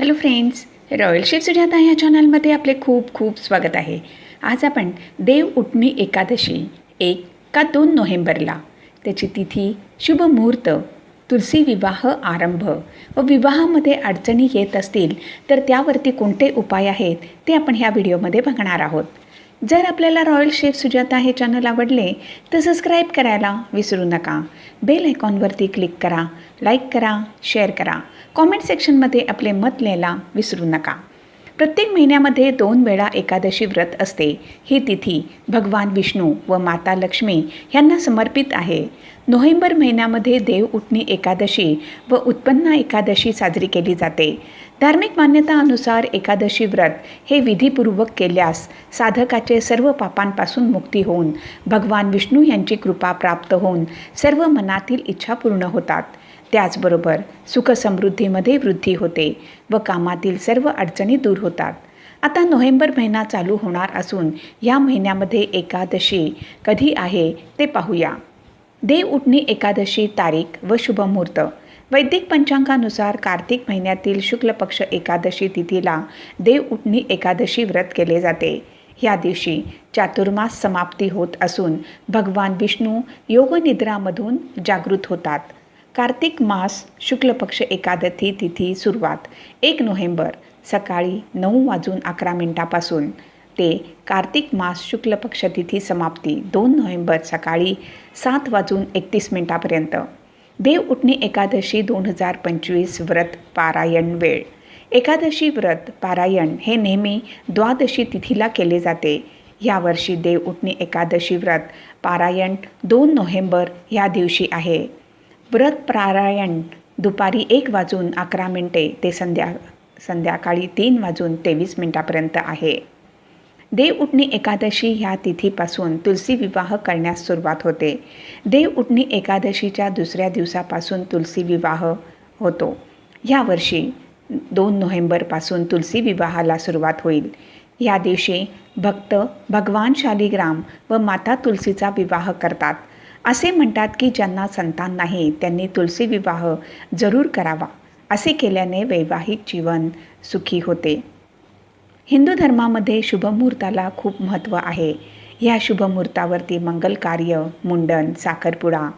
Hello friends royal chef Sujata या चॅनलमध्ये आपले खूप खूप स्वागत आहे. आज आपण देव उठणी एकादशी एक का दोन नोव्हेंबरला. त्याची तिथी शुभ मुहूर्त तुलसी विवाह आरंभ व विवाहामध्ये अडचणी येत असतील तर त्यावरती कोणते उपाय आहेत ते आपण ह्या व्हिडिओमध्ये बघणार आहोत. जर आपल्याला रॉयल शेफ सुजाता हे चॅनल आवडले तर सबस्क्राईब करायला विसरू नका. बेल आयकॉनवरती क्लिक करा लाईक करा शेअर करा. कॉमेंट सेक्शनमध्ये आपले मत लिहायला विसरू नका. प्रत्येक महिन्यामध्ये दोन वेळा एकादशी व्रत असते. ही तिथी भगवान विष्णू व माता लक्ष्मी यांना समर्पित आहे. नोव्हेंबर महिन्यामध्ये देव उठणी एकादशी व उत्पन्न एकादशी साजरी केली जाते. धार्मिक मान्यतानुसार एकादशी व्रत हे विधीपूर्वक केल्यास साधकाचे सर्व पापांपासून मुक्ती होऊन भगवान विष्णू यांची कृपा प्राप्त होऊन सर्व मनातील इच्छा पूर्ण होतात. त्याचबरोबर सुखसमृद्धीमध्ये वृद्धी होते व कामातील सर्व अडचणी दूर होतात. आता नोव्हेंबर महिना चालू होणार असून या महिन्यामध्ये एकादशी कधी आहे ते पाहूया. देव उठणी एकादशी तारीख व शुभमुहूर्त. वैदिक पंचांगानुसार कार्तिक महिन्यातील शुक्ल पक्ष एकादशी तिथीला देव उठणी एकादशी व्रत केले जाते. या दिवशी चातुर्मास समाप्ती होत असून भगवान विष्णू योगनिद्रामधून जागृत होतात. कार्तिक मास शुक्ल पक्ष एकादशी तिथी सुरुवात एक नोव्हेंबर सकाळी नऊ वाजून अकरा मिनिटापासून. ते कार्तिक मास शुक्ल पक्ष तिथी समाप्ती दोन नोव्हेंबर सकाळी सात वाजून एकतीस मिनिटापर्यंत. देव उठणे एकादशी दोन हजार पंचवीस व्रत पारायण वेळ. एकादशी व्रत पारायण हे नेहमी द्वादशी तिथीला केले जाते. यावर्षी देव उठणे एकादशी व्रत पारायण दोन नोव्हेंबर ह्या दिवशी आहे. व्रत प्रारायण दुपारी एक वाजून अकरा मिनटे ते संध्या संध्याकाळी तीन वाजून तेवीस मिनटापर्यंत आहे. देव उठणी एकादशी ह्या तिथीपासून तुलसी विवाह करण्यास सुरुवात होते. देव उठणी एकादशीच्या दुसऱ्या दिवसापासून तुलसी विवाह होतो. यावर्षी दोन नोव्हेंबरपासून तुलसी विवाहाला सुरुवात होईल. या दिवशी भक्त भगवान शालिग्राम व माता तुलसीचा विवाह करतात. असे म्हणतात की ज्यांना संतान नाही त्यांनी तुलसी विवाह जरूर करावा. असे केल्याने वैवाहिक जीवन सुखी होते. हिंदू धर्मामध्ये शुभमुहूर्ताला खूप महत्त्व आहे. या शुभमुहूर्तावरती मंगल कार्य मुंडन साखरपुडा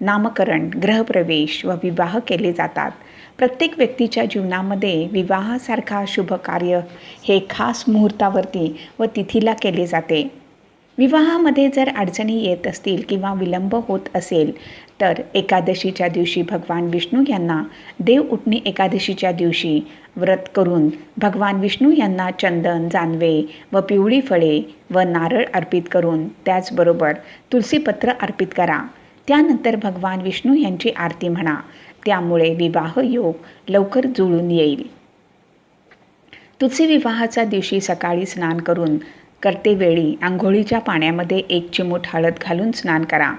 नामकरण ग्रहप्रवेश व विवाह केले जातात. प्रत्येक व्यक्तीच्या जीवनामध्ये विवाहासारखा शुभ कार्य हे खास मुहूर्तावरती व तिथीला केले जाते. विवाहामध्ये जर अडचणी येत असतील किंवा विलंब होत असेल तर एकादशीच्या दिवशी भगवान विष्णू यांना देव उठणी एकादशीच्या दिवशी व्रत करून भगवान विष्णू यांना चंदन जानवे व पिवळी फळे व नारळ अर्पित करून त्याचबरोबर तुलसीपत्र अर्पित करा. त्यानंतर भगवान विष्णू यांची आरती म्हणा. त्यामुळे विवाह योग लवकर जुळून येईल. तुलसी विवाहाच्या दिवशी सकाळी स्नान करून करतेवेळी आंघोळीच्या पाण्यामध्ये एक चिमूट हळद घालून स्नान करा.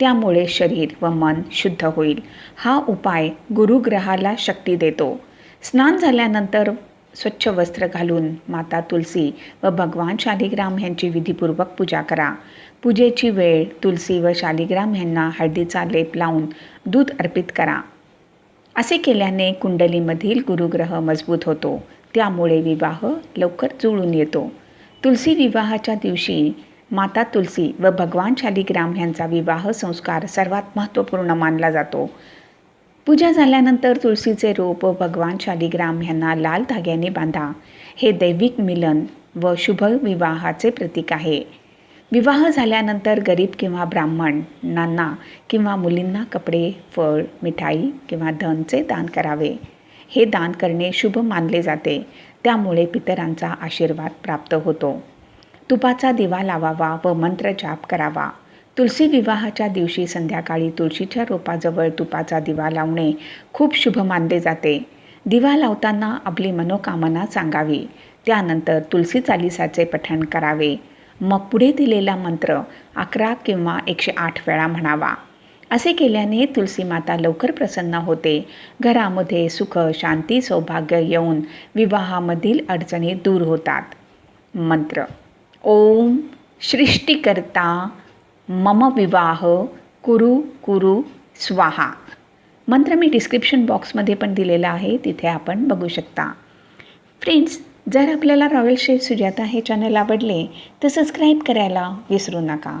त्यामुळे शरीर व मन शुद्ध होईल. हा उपाय गुरुग्रहाला शक्ती देतो. स्नान झाल्यानंतर स्वच्छ वस्त्र घालून माता तुलसी व भगवान शालिग्राम यांची विधीपूर्वक पूजा करा. पूजेची वेळ तुलसी व शालिग्राम यांना हळदीचा लेप लावून दूध अर्पित करा. असे केल्याने कुंडलीमधील गुरुग्रह मजबूत होतो. त्यामुळे विवाह लवकर जुळून येतो. तुलसी विवाहाच्या दिवशी माता तुलसी व भगवान शालिग्राम यांचा विवाह संस्कार सर्वात महत्त्वपूर्ण मानला जातो. पूजा झाल्यानंतर तुलसीचे रोप व भगवान शालिग्राम यांना लाल धाग्याने बांधा. हे दैविक मिलन व शुभ विवाहाचे प्रतीक आहे. विवाह झाल्यानंतर गरीब किंवा ब्राह्मणांना किंवा मुलींना कपडे फळ मिठाई किंवा धनचे दान करावे. हे दान करणे शुभ मानले जाते. त्यामुळे पितरांचा आशीर्वाद प्राप्त होतो. तुपाचा दिवा लावावा व मंत्र जाप करावा. तुलसी विवाहाच्या दिवशी संध्याकाळी तुळशीच्या रोपाजवळ तुपाचा दिवा लावणे खूप शुभ मानले जाते. दिवा लावताना आपली मनोकामना सांगावी. त्यानंतर तुलसी चालिसाचे पठण करावे. मग पुढे दिलेला मंत्र अकरा किंवा एकशे आठ वेळा म्हणावा. असे केल्याने तुलसी माता लवकर प्रसन्न होते. घरामध्ये सुख शांती सौभाग्य येऊन विवाहामधील अडचणी दूर होतात. मंत्र ओम सृष्टिकर्ता मम विवाह कुरु कुरु स्वाहा. मंत्र मी डिस्क्रिप्शन बॉक्समध्ये पण दिलेला आहे तिथे आपण बघू शकता. फ्रेंड्स जर आपल्याला रॉयल शेफ सुजाता हे चॅनल आवडले तर सबस्क्राईब करायला विसरू नका.